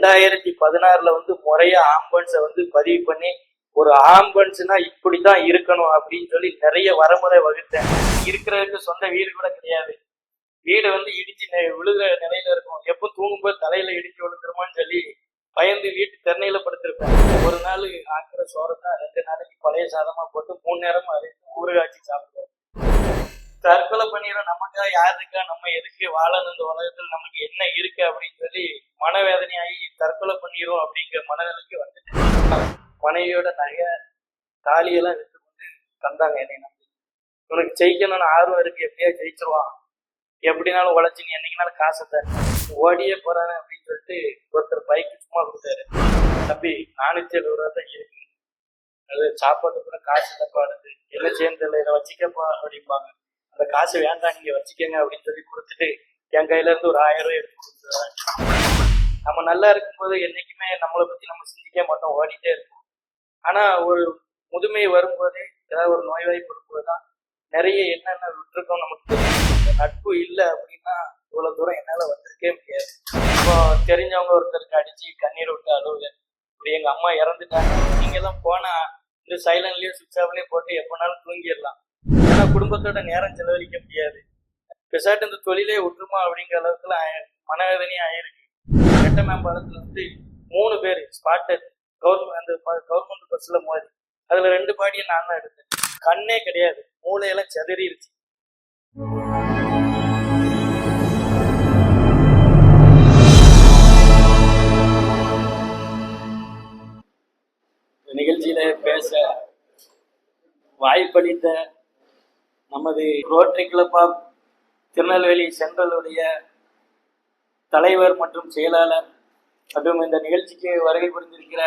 ரெண்டாயிரத்தி பதினாறுல வந்து முறையா ஆம்பன்ஸை வந்து பதிவு பண்ணி ஒரு ஆம்பன்ஸ்னா இப்படித்தான் இருக்கணும் அப்படின்னு சொல்லி நிறைய வரமுறை வகுத்தேன். இருக்கிறதுக்கு சொந்த வீடு கூட கிடையாது. வீடு வந்து இடிச்சு நெ- விழுகிற நிலையில இருக்கும். எப்போ தூங்கும்போது தலையில இடிச்சு விழுந்துருமான்னு சொல்லி பயந்து வீட்டு தென்னையில படுத்திருப்பேன். ஒரு நாள் ஆக்கிற சோறத்தை ரெண்டு நாளைக்கு பழைய சாதமா போட்டு மூணு நேரம் அதை ஊறுகாய்ச்சி சாப்பிடுவேன். தற்கொலை பண்ணிடுறோம் நமக்கா யார் இருக்கா நம்ம எதுக்கு வாழணும் இந்த உலகத்துல நமக்கு என்ன இருக்கு அப்படின்னு சொல்லி தற்கொலை பண்ணிடும் அப்படிங்கிற மனநிலைக்கு வந்துட்டு மனைவியோட நகை தாலியெல்லாம் விட்டு கொண்டு தந்தாங்க என்னை நம்பி. உனக்கு ஜெயிக்கணும்னு ஆர்வம் இருக்கு எப்படியா ஜெயிச்சிருவான்? எப்படினாலும் உழைச்சி நீ என்னைக்குனாலும் காசை தர? ஓடியே போறானே அப்படின்னு சொல்லிட்டு ஒருத்தர் பைக்கு சும்மா கொடுத்தாரு. தம்பி நானூத்தி எழுபது ரூபா தான் இருக்கு. அது சாப்பாடு கூட காசு தப்பாடுது என்ன சேர்ந்து இதை வச்சுக்கப்பா அப்படிம்பாங்க. அந்த காசு வேண்டாம் நீங்க வச்சுக்கங்க அப்படின்னு சொல்லி கொடுத்துட்டு என் கையில இருந்து ஒரு ஆயிரம் ரூபாய் எடுத்து கொடுத்துருவேன் நம்ம நல்லா இருக்கும்போது என்னைக்குமே நம்மளை பற்றி நம்ம சிந்திக்க மாட்டோம் ஓடிட்டே இருக்கோம் ஆனால் ஒரு முதுமை வரும்போது ஏதாவது ஒரு நோய்வாய்ப்படும்போது தான் நிறைய என்னென்ன விட்டுருக்கோம் நமக்கு நட்பு இல்லை அப்படின்னா இவ்வளோ தூரம் என்னால் வந்திருக்கே முடியாது. இப்போ தெரிஞ்சவங்க ஒருத்தருக்கு அடித்து கண்ணீர் விட்டு அழுவுல இப்படி எங்கள் அம்மா இறந்துட்டாங்க. நீங்கள் தான் போனால் இந்த சைலண்ட்லேயும் சுவிட்ச் ஆஃப்லேயும் போட்டு எப்போனாலும் தூங்கிடலாம். ஏன்னா குடும்பத்தோட நேரம் செலவழிக்க முடியாது. பெசாட்டு இந்த தொழிலே விட்டுருமா அப்படிங்கிற அளவுக்குலாம் மனவேதனையும் ஆயிருக்கு எட்ட மேம்பாலத்துல வந்து மூணு பேர் ஸ்பாட்டர் கவர்மெண்ட் அந்த கவர்மெண்ட் பஸ்ஸில் மோதி. அதில் ரெண்டு பாடியை நான் தான் எடுத்தேன். கண்ணே கிடையாது. மூளையெல்லாம் செதறிடுச்சு இந்த நிகழ்ச்சியில பேச வாய்ப்பளித்த நமது ரோட்டரி கிளப் ஆஃப் திருநெல்வேலி சென்ட்ரலுடைய தலைவர் மற்றும் செயலாளர் மற்றும் இந்த நிகழ்ச்சிக்கு வருகை புரிந்திருக்கிற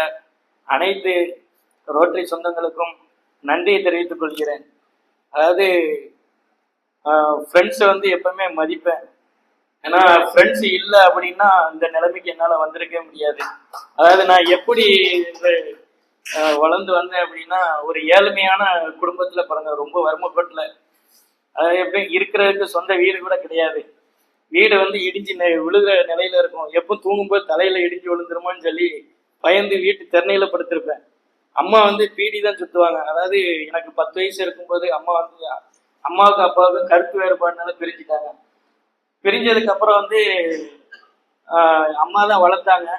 அனைத்து ரோட்டரி சொந்தங்களுக்கும் நன்றியை தெரிவித்துக் கொள்கிறேன். அதாவது ஃப்ரெண்ட்ஸை வந்து எப்பவுமே மதிப்பேன். ஏன்னா ஃப்ரெண்ட்ஸ் இல்லை அப்படின்னா இந்த நிலைமைக்கு என்னால் வந்திருக்கவே முடியாது. அதாவது நான் எப்படி வளர்ந்து வந்தேன் அப்படின்னா ஒரு ஏழ்மையான குடும்பத்தில் பிறந்த ரொம்ப வறுமைப்பட்டில் அதாவது எப்படி இருக்கிறதுக்கு சொந்த வீடு கூட கிடையாது. வீடு வந்து இடிஞ்சு நெ- விழுகிற நிலையில இருக்கும். எப்போ தூங்கும்போது தலையில இடிஞ்சு விழுந்துருமோன்னு சொல்லி பயந்து வீட்டு திறனையில படுத்திருப்பேன். அம்மா வந்து பீடி தான் சுத்துவாங்க. அதாவது எனக்கு பத்து வயசு இருக்கும்போது அம்மா வந்து அம்மாவுக்கு அப்பாவுக்கும் கருத்து வேறுபாடுனால பிரிஞ்சுட்டாங்க. பிரிஞ்சதுக்கு அப்புறம் வந்து அம்மா தான் வளர்த்தாங்க.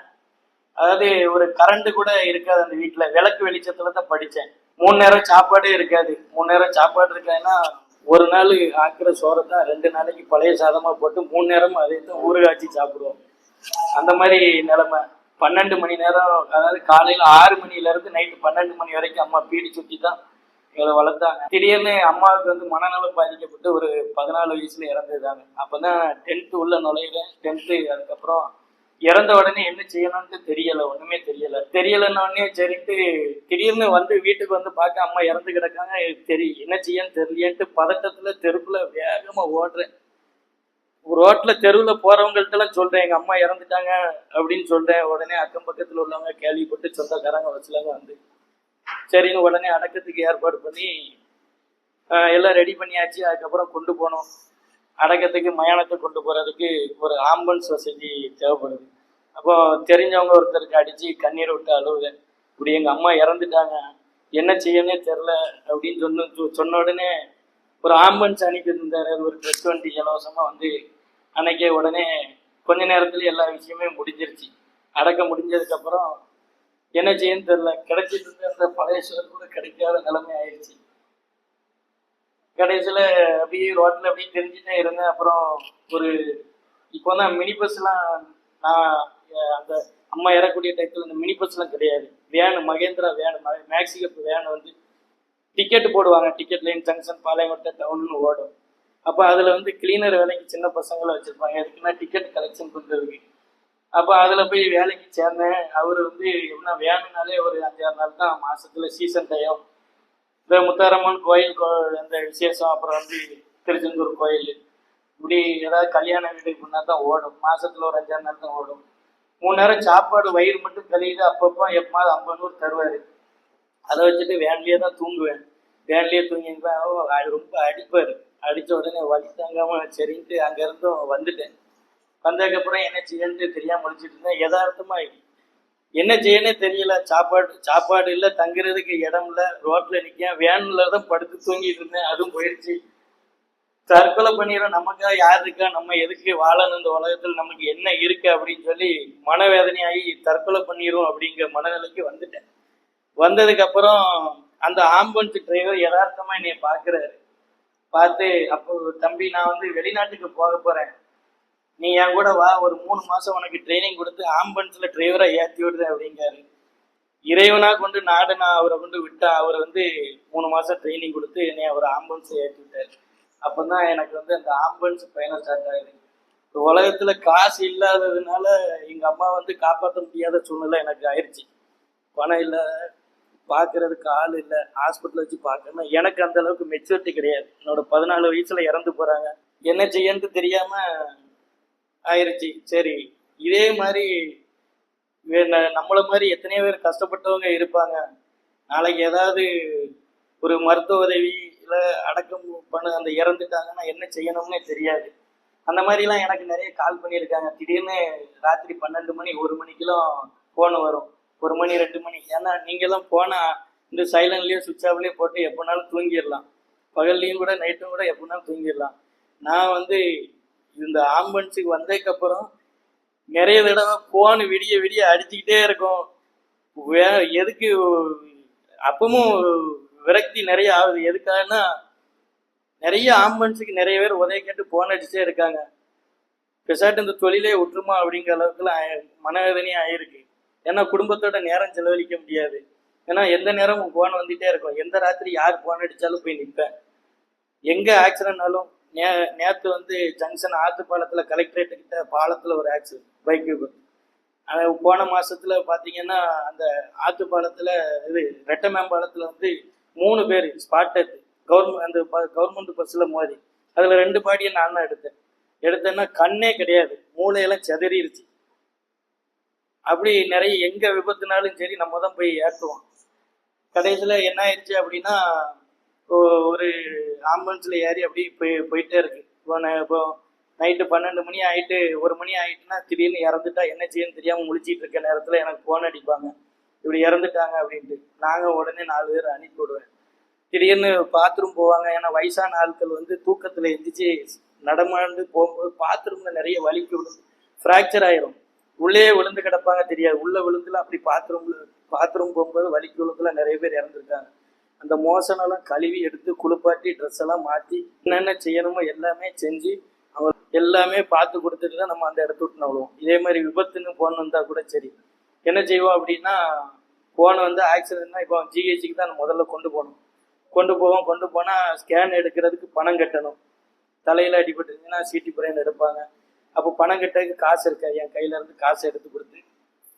அதாவது ஒரு கரண்ட் கூட இருக்காது அந்த வீட்டில் விளக்கு வெளிச்சத்துல தான் படித்தேன் மூணு நேரம் சாப்பாடே இருக்காது. மூணு நேரம் சாப்பாடு இருக்காதுன்னா ஒரு நாள் ஆக்குற சோறை தான் ரெண்டு நாளைக்கு பழைய சாதமாக போட்டு மூணு நேரமும் அதே தான் ஊறுகாய்ச்சி சாப்பிடுவோம். அந்த மாதிரி நிலமை. பன்னெண்டு மணி நேரம் அதாவது காலையில் ஆறு மணியிலேருந்து நைட்டு பன்னெண்டு மணி வரைக்கும் அம்மா பீடி சுற்றி தான் எங்களை வளர்த்தாங்க. திடீர்னு அம்மாவுக்கு வந்து மனநலம் பாதிக்கப்பட்டு ஒரு பதினாலு வயசுல இறந்துருந்தாங்க அப்பதான் டென்த்து உள்ள நுழையிறேன். டென்த்து அதுக்கப்புறம் இறந்த உடனே என்ன செய்யணும்னு தெரியல ஒண்ணுமே தெரியல. தெரியலன்னு உடனே சரின்ட்டு திடீர்னு வந்து வீட்டுக்கு வந்து பார்க்க அம்மா இறந்து கிடக்காங்க. தெரியும் என்ன செய்யன்னு தெரியலன்ட்டு பதட்டத்துல தெருப்புல வேகமா ஓடுறேன். ரோட்ல தெருவுல போறவங்கள்ட்ட எல்லாம் சொல்றேன் எங்க அம்மா இறந்துட்டாங்க அப்படின்னு சொல்றேன். உடனே அக்கம் பக்கத்துல உள்ளவங்க கேள்விப்பட்டு சொந்தக்காரங்க வச்சுலாங்க வந்து. சரின்னு உடனே அடக்கத்துக்கு ஏற்பாடு பண்ணி ஆஹ், எல்லாம் ரெடி பண்ணியாச்சு. அதுக்கப்புறம் கொண்டு போனோம். அடக்கத்துக்கு மயானத்தை கொண்டு போகிறதுக்கு ஒரு ஆம்புலன்ஸ் வசதி தேவைப்படுது. அப்போ தெரிஞ்சவங்க ஒருத்தருக்கு அடித்து கண்ணீர் விட்டு அழுவுதேன் இப்படி எங்கள் அம்மா இறந்துட்டாங்க. என்ன செய்யனே தெரில அப்படின்னு சொன்ன சொ- சொன்ன உடனே ஒரு ஆம்புலன்ஸ் அனுப்பி இருந்தாரு அது ஒரு ட்ரெஸ் வண்டி இலவசமாக வந்து அன்னைக்கே உடனே கொஞ்ச நேரத்துல எல்லா விஷயமே முடிஞ்சிருச்சு. அடக்க முடிஞ்சதுக்கப்புறம் என்ன செய்யன்னு தெரில கிடைச்சிட்டு இருந்த அந்த பழைய சுவர் கூட கிடைக்காத நிலைமை ஆயிடுச்சு. கடைசியில் அப்படியே ரோட்டில் அப்படியே தெரிஞ்சுட்டே இருந்தேன். அப்புறம் ஒரு இப்போ தான் மினி பஸ்லாம் நான் அந்த அம்மா ஏறக்கூடிய டயத்தில் இந்த மினி பஸ்லாம் கிடையாது. Van Mahindra van maxi cab van வந்து டிக்கெட் போடுவாங்க. டிக்கெட் லைன் ஜங்ஷன் பாளையங்கோட்டை டவுன்னு ஓடும். அப்போ அதில் வந்து கிளீனர் வேலைக்கு சின்ன பசங்களை வச்சுருப்பாங்க. எதுக்குன்னா டிக்கெட் கலெக்ஷன் பண்ணுறதுக்கு அப்போ அதில் போய் வேலைக்கு சேர்ந்தேன். அவர் வந்து எப்படின்னா வேணுனாலே ஒரு அஞ்சாறு நாள் தான். மாதத்தில் சீசன் டைம் இந்த முத்தாரம்மன் கோயில் கோ விசேஷம் அப்புறம் வந்து திருச்செந்தூர் கோயில். இப்படி ஏதாவது கல்யாண வீட்டுக்கு இப்படின்னா தான் ஓடும். மாசத்துல ஒரு அஞ்சாறு நாள் தான் ஓடும். மூணு நேரம் சாப்பாடு வயிறு மட்டும் கழியுது அப்பப்போ எப்பமாவது ஐம்பது நூறு தருவார். அதை வச்சுட்டு வேன்லேயே தான் தூங்குவேன். வேன்லேயே தூங்கிப்பேன் ரொம்ப அடிப்பார். அடித்த உடனே வலி தாங்காமல் சரின்ட்டு அங்கேருந்தும் வந்துட்டேன். வந்ததுக்கப்புறம் என்ன செய்யணும்னு தெரியாமல் முடிச்சுட்டு இருந்தேன். யதார்த்தமா என்ன செய்யனே தெரியல. சாப்பாடு சாப்பாடு இல்லை தங்குறதுக்கு இடம் இல்லை ரோட்ல நிற்கேன் வேன்ல தான் படுத்து தூங்கிட்டு இருந்தேன். அதுவும் போயிடுச்சு தற்கொலை பண்ணிடுறோம் நமக்கா யார் இருக்கா? நம்ம எதுக்கு வாழணும் இந்த உலகத்தில்? நமக்கு என்ன இருக்கு அப்படின்னு சொல்லி மனவேதனையாகி தற்கொலை பண்ணிடுவோம் அப்படிங்கிற மனநிலைக்கு வந்துட்டேன். வந்ததுக்கு அப்புறம் அந்த ஆம்புலன்ஸ் டிரைவர் யதார்த்தமா என்னைய பாக்குறாரு பார்த்து அப்போ தம்பி நான் வந்து வெளிநாட்டுக்கு போக போறேன். நீ என் கூட வா ஒரு மூணு மாசம் உனக்கு ட்ரைனிங் கொடுத்து ஆம்புலன்ஸ்ல டிரைவரா ஏத்தி விடுறேன் அப்படிங்காரு. இறைவனா கொண்டு நாடு நான் அவரை கொண்டு விட்டா அவர் வந்து மூணு மாசம் ட்ரைனிங் கொடுத்து என்னை அவர் ஆம்புலன்ஸ் ஏற்றி விட்டாரு. அப்பதான் எனக்கு வந்து அந்த ஆம்புலன்ஸ் பயணம் ஸ்டார்ட் ஆகுது. உலகத்துல காசு இல்லாததுனால எங்க அம்மா வந்து காப்பாற்ற முடியாத சூழ்நிலை எனக்கு ஆயிடுச்சு பணம் இல்லை பார்க்கறதுக்கு ஆள் இல்லை ஹாஸ்பிட்டல் வச்சு பார்க்கணும் எனக்கு அந்த அளவுக்கு மெச்சூரிட்டி கிடையாது. என்னோட பதினாலு வயசுல இறந்து போறாங்க. என்ன செய்யன்னு தெரியாம ஆயிடுச்சு சரி இதே மாதிரி நம்மளை மாதிரி எத்தனையோ பேர் கஷ்டப்பட்டவங்க இருப்பாங்க. நாளைக்கு ஏதாவது ஒரு மருத்துவ உதவி இல்லை அடக்கம் பண்ண அந்த இறந்துட்டாங்கன்னா என்ன செய்யணும்னே தெரியாது. அந்த மாதிரிலாம் எனக்கு நிறைய கால் பண்ணியிருக்காங்க. திடீர்னு ராத்திரி பன்னெண்டு மணி ஒரு மணிக்கெல்லாம் ஃபோன் வரும். ஒரு மணி ரெண்டு மணி. ஏன்னா நீங்கள்லாம் போனால் இந்த சைலண்ட்லேயே சுவிட்ச் ஆஃப்லயே போட்டு எப்போனாலும் தூங்கிடலாம். பகல்லையும் கூட நைட்டும் கூட எப்போனாலும் தூங்கிடலாம். நான் வந்து இந்த ஆம்புலன்ஸுக்கு வந்ததுக்கப்புறம் நிறைய தடவை ஃபோன் விடிய விடிய அடிச்சுக்கிட்டே இருக்கும். வே எதுக்கு அப்பவும் விரக்தி நிறைய ஆகுது. எதுக்காகனா நிறைய ஆம்புலன்ஸுக்கு நிறைய பேர் உதவி கேட்டு ஃபோன் அடிச்சே இருக்காங்க. பெசாட்டு இந்த தொழிலே விட்டுருமா அப்படிங்கிற அளவுக்குலாம் மனவேதனையும் ஆயிருக்கு. ஏன்னா குடும்பத்தோட நேரம் செலவழிக்க முடியாது. ஏன்னா எந்த நேரமும் ஃபோன் வந்துகிட்டே இருக்கும். எந்த ராத்திரி யார் ஃபோன் அடித்தாலும் போய் நிற்பேன் எங்கே ஆக்சிடென்ட்னாலும் நே நேற்று வந்து ஜங்ஷன் ஆற்றுப்பாலத்தில் கலெக்டரேட்டு கிட்ட பாலத்தில் ஒரு ஆக்சிடென்ட் பைக் விபத்து. ஆனால் போன மாதத்தில் பார்த்தீங்கன்னா அந்த ஆற்றுப்பாலத்தில் இது ரெட்டமேம்பாலத்தில் வந்து மூணு பேர் ஸ்பாட் டெத்து கவர்மெண்ட் அந்த கவர்மெண்ட் பஸ்ஸில் மோதி. அதில் ரெண்டு பாடியை நான் தான் எடுத்தேன். எடுத்தேன்னா கண்ணே கிடையாது மூளையெல்லாம் செதறிடுச்சு அப்படி நிறைய எங்கே விபத்துனாலும் சரி நம்ம தான் போய் ஏற்றுவோம் கடைசியில் என்ன ஆயிடுச்சு அப்படின்னா ஒரு ஆம்புலன்ஸில் ஏறி அப்படியே போய் போயிட்டே இருக்கு. இப்போ நான் இப்போ நைட்டு பன்னெண்டு மணி ஆகிட்டு ஒரு மணி ஆகிட்டுனா திடீர்னு இறந்துட்டா என்ன செய்யணும்னு தெரியாமல் முழிச்சிட்டு இருக்க நேரத்தில் எனக்கு ஃபோன் அடிப்பாங்க. இப்படி இறந்துட்டாங்க அப்படின்ட்டு. நாங்கள் உடனே நாலு பேர் அனுப்பி விடுவேன். திடீர்னு பாத்ரூம் போவாங்க. ஏன்னா வயசான ஆட்கள் வந்து தூக்கத்தில் எந்திரிச்சு நடமாண்டு போகும்போது பாத்ரூமில் நிறைய வலிக்கு விழுந்து ஃப்ராக்சர் ஆயிரும். உள்ளே விழுந்து கிடப்பாங்க தெரியாது. உள்ளே விழுந்துலாம் அப்படி பாத்ரூமில் பாத்ரூம் போகும்போது வலிக்கு விழுந்துலாம் நிறைய பேர் இறந்துருக்காங்க. அந்த மோசனெல்லாம் கழுவி எடுத்து குளிப்பாட்டி ட்ரெஸ் எல்லாம் மாற்றி என்னென்ன செய்யணுமோ எல்லாமே செஞ்சு அவங்க எல்லாமே பார்த்து கொடுத்துட்டு தான் நம்ம அந்த இடத்த விட்டு நழுவோம் இதே மாதிரி விபத்துன்னு போன் வந்தால் கூட சரி. என்ன செய்வோம் அப்படின்னா போனை வந்து ஆக்சிடென்ட்னா இப்போ ஜிஹெச்சுக்கு தான் முதல்ல கொண்டு போகணும். கொண்டு போவோம் கொண்டு போனால் ஸ்கேன் எடுக்கிறதுக்கு பணம் கட்டணும். தலையில் அடிபட்டுருச்சுன்னா சிடி பிரைன் எடுப்பாங்க. அப்போ பணம் கட்டுறதுக்கு காசு இருக்கா என் கையிலேருந்து காசு எடுத்து கொடுத்து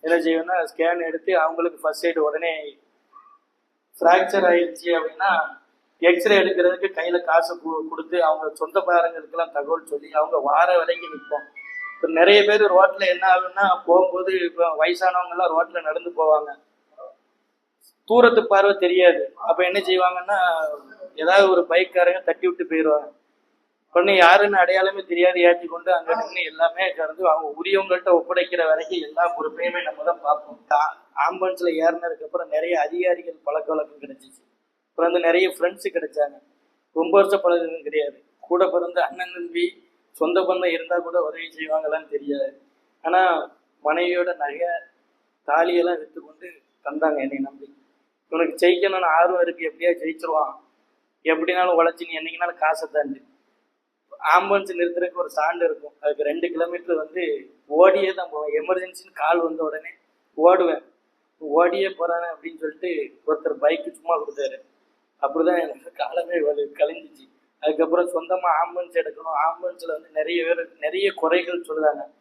என்ன செய்வேன்னா ஸ்கேன் எடுத்து அவங்களுக்கு ஃபர்ஸ்ட் எய்டு உடனே ஃப்ராக்சர் ஆயிடுச்சு அப்படின்னா எக்ஸ்ரே எடுக்கிறதுக்கு கையில் காசு கொடுத்து அவங்க சொந்தக்காரங்களுக்கெல்லாம் தகவல் சொல்லி அவங்க வார வரைக்கும் நிற்போம் இப்போ நிறைய பேர் ரோட்டில் என்ன ஆகுன்னா போகும்போது இப்போ வயசானவங்கெல்லாம் ரோட்டில் நடந்து போவாங்க. தூரத்து பார்வை தெரியாது. அப்போ என்ன செய்வாங்கன்னா ஏதாவது ஒரு பைக்காரங்க தட்டி விட்டு போயிடுவாங்க உடனே யாருன்னு அடையாளமே தெரியாது ஏற்றி கொண்டு அங்க நின்று எல்லாமே கறந்து அவங்க உரியவங்கள்ட்ட ஒப்படைக்கிற வரைக்கும் எல்லா பொறுப்பையுமே நம்ம தான் பார்ப்போம். ஆ- ஆம்புலன்ஸ்ல ஏறினதுக்கு அப்புறம் நிறைய அதிகாரிகள் பழக்க வழக்கம் கிடைச்சிச்சு. அப்புறம் வந்து நிறைய ஃப்ரெண்ட்ஸு கிடைச்சாங்க. ரொம்ப வருஷம் பழக்கம் கிடையாது. கூட பிறந்த அண்ணன் தம்பி சொந்த பந்தம் இருந்தால் கூட உதவி செய்வாங்களான்னு தெரியாது. ஆனா மனைவியோட நகை தாலியெல்லாம் விற்று கொண்டு தந்தாங்க என்னை நம்பி. உனக்கு ஜெயிக்கணும்னு ஆர்வம் இருக்கு எப்படியா ஜெயிச்சிருவான். எப்படினாலும் உழைச்சி நீ என்னைக்குனாலும் காசை தாண்டி ஆம்புலன்ஸ் நிறுத்துறதுக்கு ஒரு சாண்டு இருக்கும். அதுக்கு ரெண்டு கிலோமீட்டர் வந்து ஓடியே தான் போவேன். எமர்ஜென்சின்னு கால் வந்த உடனே ஓடுவேன். ஓடியே போகிறானே அப்படின்னு சொல்லிட்டு ஒருத்தர் பைக்கு சும்மா கொடுத்தாரு. அப்படிதான் எனக்கு காலமே வலு- கழிஞ்சிச்சு அதுக்கப்புறம் சொந்தமாக ஆம்புலன்ஸ் எடுக்கணும். ஆம்புலன்ஸில் வந்து நிறைய பேர் நிறைய குறைகள் சொல்லுதாங்க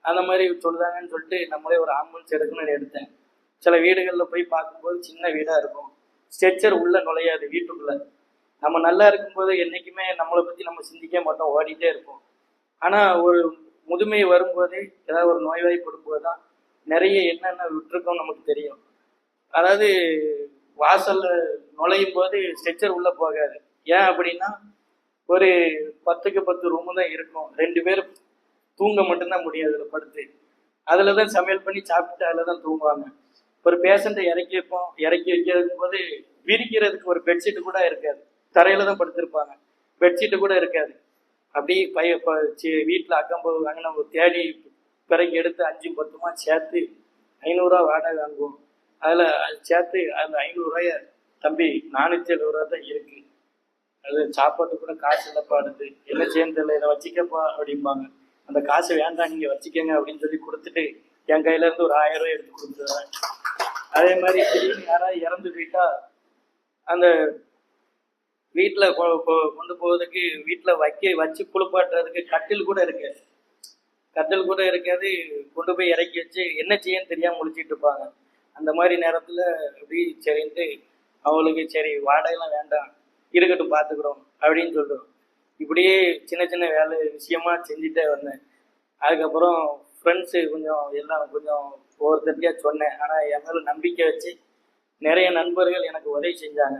அந்த மாதிரி சொல்லுதாங்கன்னு சொல்லிட்டு நம்மளே ஒரு ஆம்புலன்ஸ் எடுக்கணும்னு எடுத்தேன். சில வீடுகளில் போய் பார்க்கும்போது சின்ன வீடாக இருக்கும். ஸ்ட்ரெச்சர் உள்ளே நுழையாது வீட்டுக்குள்ளே. நம்ம நல்லா இருக்கும்போது என்றைக்குமே நம்மளை பற்றி நம்ம சிந்திக்க மாட்டோம் ஓடிட்டே இருப்போம். ஆனால் ஒரு முதுமை வரும்போது ஏதாவது ஒரு நோய்வாய்ப்படும்போது தான் நிறைய என்னென்ன விட்டுருக்கோம் நமக்கு தெரியும். அதாவது வாசலில் நுழையும் போது ஸ்ட்ரெச்சர் உள்ளே போகாது. ஏன் அப்படின்னா ஒரு பத்துக்கு பத்து ரூமு தான் இருக்கும். ரெண்டு பேர் தூங்க மட்டும்தான் முடியும் அதில் படுத்து. அதில் தான் சமையல் பண்ணி சாப்பிட்டு அதில் தான் தூங்குவாங்க. ஒரு பேஷண்ட்டை இறக்கி வைப்போம். இறக்கி வைக்கிறதுக்கு போது விரிக்கிறதுக்கு ஒரு பெட்ஷீட் கூட இருக்காது. தரையில தான் படுத்திருப்பாங்க. பெட்ஷீட்டு கூட இருக்காது. அப்படியே பைய வீட்டில் அக்கம்பது வாங்கின ஒரு தேடி பிறகு எடுத்து அஞ்சு பத்துமா சேர்த்து ஐநூறுரூவா வாடகை வாங்குவோம். அதில் சேர்த்து அதில் ஐநூறுரூவாய தம்பி நானூற்றி எழுபது ரூபா தான் இருக்கு. அது சாப்பாட்டு கூட காசு இல்லைப்பாடுது என்ன செய்யணும் தெரியல இதை வச்சிக்கப்பா அப்படிம்பாங்க. அந்த காசு வேண்டாம் நீங்கள் வச்சுக்கங்க அப்படின்னு சொல்லி கொடுத்துட்டு என் கையிலேருந்து ஒரு ஆயிரம் ரூபாய் எடுத்து கொடுத்துருவேன். அதே மாதிரி யாராவது இறந்து போயிட்டா அந்த வீட்டில் கொண்டு போவதுக்கு வீட்டில் வைக்க வச்சு குளிப்பாட்டுறதுக்கு கட்டில் கூட இருக்காது கட்டில் கூட இருக்காது. கொண்டு போய் இறக்கி வச்சு என்ன செய்யன்னு தெரியாமல் முழிச்சிட்டு இருப்பாங்க. அந்த மாதிரி நேரத்தில் இப்படி சரின்ட்டு அவங்களுக்கு சரி வாடகைலாம் வேண்டாம் இருக்கட்டும் பார்த்துக்குறோம் அப்படின்னு சொல்கிறோம் இப்படியே சின்ன சின்ன வேலை விஷயமா செஞ்சுட்டே வந்தேன். அதுக்கப்புறம் ஃப்ரெண்ட்ஸு கொஞ்சம் எல்லாம் கொஞ்சம் ஒவ்வொருத்தருக்கையாக சொன்னேன். ஆனால் என் மேலே நம்பிக்கை வச்சு நிறைய நண்பர்கள் எனக்கு உதவி செஞ்சாங்க.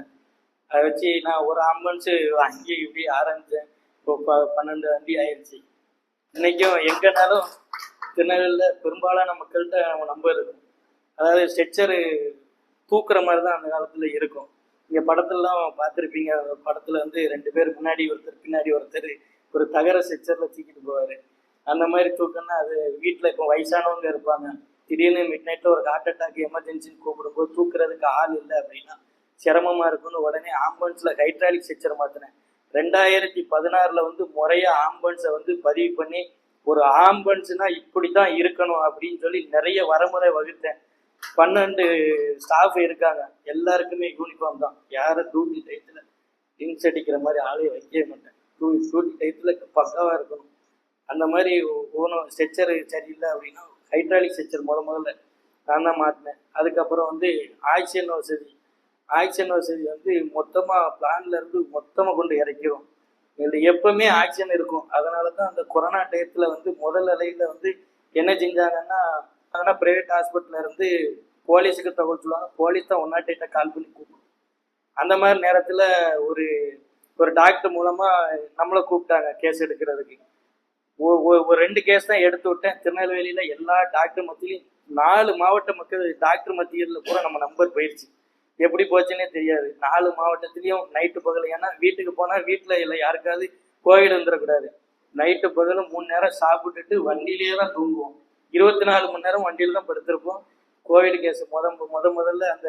அதை வச்சு நான் ஒரு ஆம்புலன்ஸு வாங்கி இப்படி ஆரம்பித்தேன் இப்போ ப- பன்னெண்டு வண்டி ஆயிடுச்சு இன்றைக்கும் எங்கேனாலும் திருநெல்வேலியில் பெரும்பாலான மக்கள்கிட்ட நம்ம நம்ப இருக்கும் அதாவது ஸ்ட்ரெச்சரு தூக்குற மாதிரி தான் அந்த காலத்தில் இருக்கும். இங்கே படத்துலலாம் பார்த்துருப்பீங்க. படத்தில் வந்து ரெண்டு பேர் முன்னாடி ஒருத்தர் பின்னாடி ஒருத்தர் ஒரு தகர ஸ்ட்ரெச்சரில் தூக்கிட்டு போவார். அந்த மாதிரி தூக்கம்னா அது வீட்டில் இப்போ வயசானவங்க இருப்பாங்க. திடீர்னு மிட் நைட்டில் ஒரு ஹார்ட் அட்டாக் எமர்ஜென்சின்னு கூப்பிடும்போது தூக்குறதுக்கு ஆள் இல்லை அப்படின்னா சிரமமாக இருக்குன்னு உடனே ஆம்புலன்ஸில் ஹைட்ராலிக் ஸ்ட்ரெச்சர் மாற்றினேன் ரெண்டாயிரத்தி பதினாறில் வந்து முறையாக ஆம்புலன்ஸை வந்து பதிவு பண்ணி ஒரு ஆம்புலன்ஸ்னா இப்படி தான் இருக்கணும் அப்படின்னு சொல்லி நிறைய வரமுறை வகுத்தேன். பன்னெண்டு ஸ்டாஃப் இருக்காங்க. எல்லாருக்குமே யூனிஃபார்ம் தான். யாரும் டியூட்டி டயத்தில் இன்ஸ் அடிக்கிற மாதிரி ஆளே வைக்கவே மாட்டேன். டியூட்டி டயத்தில் பக்காவாக இருக்கணும். அந்த மாதிரி ஒன்றும் ஸ்ட்ரெச்சர் சரியில்லை அப்படின்னா ஹைட்ராலிக் ஸ்ட்ரெச்சர் முத முதல்ல நான் தான் மாட்டினேன் அதுக்கப்புறம் வந்து ஆக்சிஜன் வசதி. ஆக்சிஜன் வசதி வந்து மொத்தமாக பிளான்லேருந்து மொத்தமாக கொண்டு இறக்கிறோம் இதில் எப்பவுமே ஆக்சிஜன் இருக்கும். அதனால தான் அந்த கொரோனா டயத்தில் வந்து முதல் அலையில் வந்து என்ன செஞ்சாங்கன்னா அதனால் ப்ரைவேட் ஹாஸ்பிட்டல்ல இருந்து போலீஸுக்கு தகவல் சொல்லுவாங்க. போலீஸ் தான் ஒன் நாட் எயிட்டை கால் பண்ணி கூப்பிடும். அந்த மாதிரி நேரத்தில் ஒரு ஒரு டாக்டர் மூலமாக நம்மளை கூப்பிட்டாங்க கேஸ் எடுக்கிறதுக்கு. ஒ- ஒ- ஒரு ரெண்டு கேஸ் தான் எடுத்து விட்டேன். திருநெல்வேலியில் எல்லா டாக்டர் மத்தியிலையும் நாலு மாவட்ட மக்கள் டாக்டர் மத்தியில் கூட நம்ம நம்பர் போயிடுச்சு எப்படி போச்சுன்னே தெரியாது. நாலு மாவட்டத்திலையும் நைட்டு பகல். ஏன்னா வீட்டுக்கு போனால் வீட்டில் இல்லை யாருக்காவது கோவில் வந்துடக்கூடாது நைட்டு பகலும் மூணு நேரம் சாப்பிட்டுட்டு வண்டியிலேயே தான் தூங்குவோம். இருபத்தி நாலு மணி நேரம் வண்டியில தான் படுத்திருப்போம். கோவில் கேஸ் முத முத முதல்ல அந்த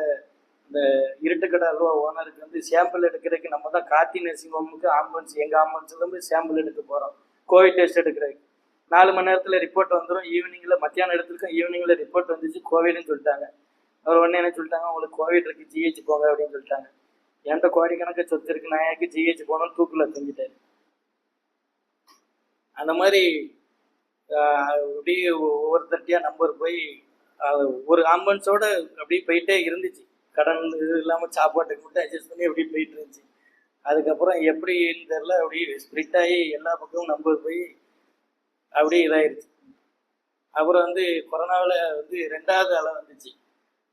இந்த இருட்டுக்கடை அல்வா ஓனருக்கு வந்து சாம்பிள் எடுக்கிறதுக்கு நம்ம தான் கார்த்தி நர்சிங் ஹோமுக்கு ஆம்புலன்ஸ் எங்கள் ஆம்புலன்ஸ்லேருந்து சாம்பிள் எடுக்க போகிறோம் கோவிட் டெஸ்ட் எடுக்கிறதுக்கு. நாலு மணி நேரத்தில் ரிப்போர்ட் வந்துடும் ஈவினிங்கில் மத்தியானம் எடுத்துருக்கோம். ஈவினிங்கில் ரிப்போர்ட் வந்துச்சு. கோவிட்னு சொல்லிட்டாங்க. அவர் உடனே என்ன சொல்லிட்டாங்க உங்களுக்கு கோவிட் இருக்கு ஜிஹெச் போங்க அப்படின்னு சொல்லிட்டாங்க. என்கிட்ட கோடிக்கணக்கு சொத்து இருக்கு நான் ஜிஹெச் போனோம் தூக்கில் தூங்கிட்டாரு அந்த மாதிரி அப்படியே ஒவ்வொருத்தட்டியாக நம்பர் போய் ஒரு ஆம்புலன்ஸோட அப்படியே போயிட்டே இருந்துச்சு. கடன் இது இல்லாமல் சாப்பாட்டுக்கு மட்டும் அட்ஜஸ்ட் பண்ணி அப்படியே போயிட்டு இருந்துச்சு. அதுக்கப்புறம் எப்படின்னு தெரில அப்படியே ஸ்ப்ரிட் ஆகி எல்லா பக்கமும் நம்பர் போய் அப்படியே இதாயிருச்சு. அப்புறம் வந்து கொரோனாவில் வந்து ரெண்டாவது அலை வந்துச்சு.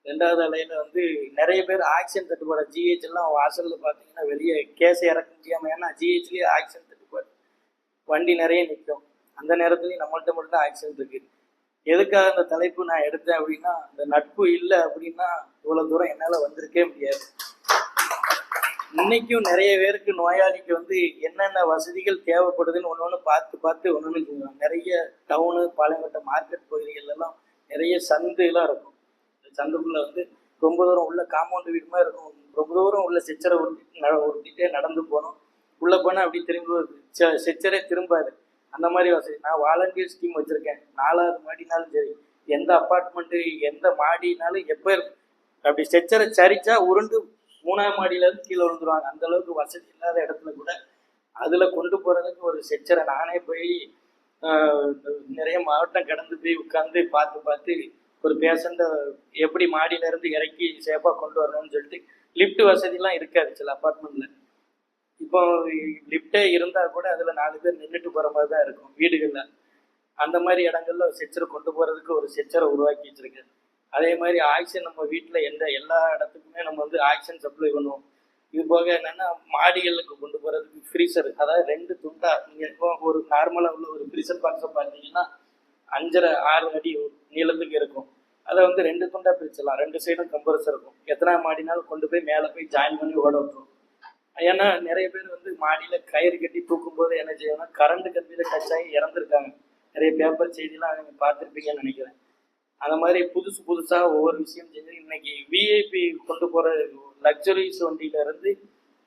ரெண்டாவது அலையில் வந்து நிறைய பேர் ஆக்சிஜன் தட்டுப்பாடு ஜிஹெச் எல்லாம் வாசலில் பார்த்தீங்கன்னா வெளியே கேஸ் இறக்க முடியாமல் ஏன்னா ஜிஹெச்லேயே ஆக்சிஜன் தட்டுப்பாடு. வண்டி நிறைய நிற்கும். அந்த நேரத்துலையும் நம்மள்கிட்ட மட்டும் தான் ஆக்சிஜன் இருக்குது எதுக்காக இந்த தலைப்பு நான் எடுத்தேன் அப்படின்னா இந்த நட்பு இல்லை அப்படின்னா இவ்வளோ தூரம் என்னால் வந்திருக்கே முடியாது. இன்னைக்கும் நிறைய பேருக்கு நோயாளிக்கு வந்து என்னென்ன வசதிகள் தேவைப்படுதுன்னு ஒன்று ஒன்று பார்த்து பார்த்து ஒன்று ஒன்று நிறைய டவுனு பாளையங்கோட்டை மார்க்கெட் பகுதிகளெல்லாம் நிறைய சந்துலாம் இருக்கும். சந்துக்குள்ள வந்து ரொம்ப தூரம் உள்ள காம்பவுண்ட் வீடு மாதிரி இருக்கும். ரொம்ப தூரம் உள்ள செச்சரை உருட்டி நட நடந்து போகணும் உள்ளே போனால் அப்படி திரும்பி செ- செச்சரே திரும்பாது. அந்த மாதிரி வசதி. நான் வாலண்டியர் ஸ்கீம் வச்சுருக்கேன். நாலாவது மாடினாலும் சரி எந்த அப்பார்ட்மெண்ட்டு எந்த மாடினாலும் எப்போ அப்படி செச்சரை சரிச்சா உருண்டு மூணாவது மாடியில இருந்து கீழே விழுந்துருவாங்க. அந்த அளவுக்கு வசதி இல்லாத இடத்துல கூட அதில் கொண்டு போகிறதுக்கு ஒரு செச்சரை நானே போய் நிறைய மாவட்டம் கடந்து போய் உட்காந்து பார்த்து பார்த்து ஒரு பேஷண்ட்டை எப்படி மாடியில இருந்து இறக்கி சேஃபாக கொண்டு வரணும்னு சொல்லிட்டு லிஃப்ட் வசதிலாம் இருக்காது சில அப்பார்ட்மெண்ட்டில் இப்போ லிஃப்டே இருந்தால் கூட அதில் நாலு பேர் நின்றுட்டு போகிற மாதிரி தான் இருக்கும் வீடுகளில். அந்த மாதிரி இடங்கள்ல செச்சரை கொண்டு போகிறதுக்கு ஒரு செச்சரை உருவாக்கி வச்சிருக்கேன் அதே மாதிரி ஆக்சிஜன் நம்ம வீட்டில் எந்த எல்லா இடத்துக்குமே நம்ம வந்து ஆக்சிஜன் சப்ளை பண்ணுவோம். இது போக என்னென்னா மாடிகளுக்கு கொண்டு போகிறதுக்கு ஃப்ரீசர் அதாவது ரெண்டு துண்டா நீங்கள் இப்போ ஒரு நார்மலாக உள்ள ஒரு ஃப்ரீசர் பாக்ஸை பார்த்தீங்கன்னா அஞ்சரை ஆறு அடி நீளத்துக்கு இருக்கும். அதை வந்து ரெண்டு துண்டா பிரிச்சிடலாம். ரெண்டு சைடும் கம்பரஸ் இருக்கும். எத்தனை மாடினாலும் கொண்டு போய் மேலே போய் ஜாயின் பண்ணி ஓட விட்டுரும் ஏன்னா நிறைய பேர் வந்து மாடியில் கயிறு கட்டி தூக்கும் போது என்ன செய்யணும்னா கரண்ட் கம்பியில் டச் ஆகி இறந்துருக்காங்க. நிறைய பேப்பர் செய்திலாம் நீங்கள் பார்த்துருப்பீங்கன்னு நினைக்கிறேன். அந்த மாதிரி புதுசு புதுசாக ஒவ்வொரு விஷயம் செஞ்சு இன்னைக்கு விஐபி கொண்டு போகிற லக்ஸரிஸ் வண்டியிலேருந்து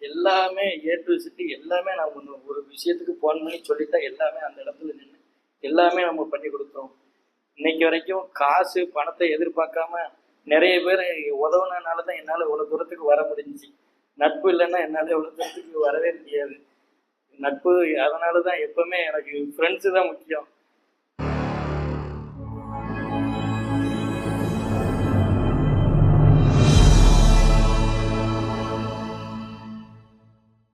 எல்லாமே ஏ டு சிட்டி எல்லாமே நம்ம ஒன்று ஒரு விஷயத்துக்கு ஃபோன் பண்ணி சொல்லிட்டா எல்லாமே அந்த இடத்துல நின்று எல்லாமே நம்ம பண்ணி கொடுத்துருவோம் இன்னைக்கு வரைக்கும் காசு பணத்தை எதிர்பார்க்காம நிறைய பேர் உதவுனனால தான் என்னால் இவ்வளோ தூரத்துக்கு வர முடிஞ்சுச்சு. நட்பு இல்லைன்னா என்னால் இவ்வளோ தூரத்துக்கு வரவே முடியாது. நட்பு அதனால தான் எப்பவுமே எனக்கு ஃப்ரெண்ட்ஸு தான் முக்கியம்.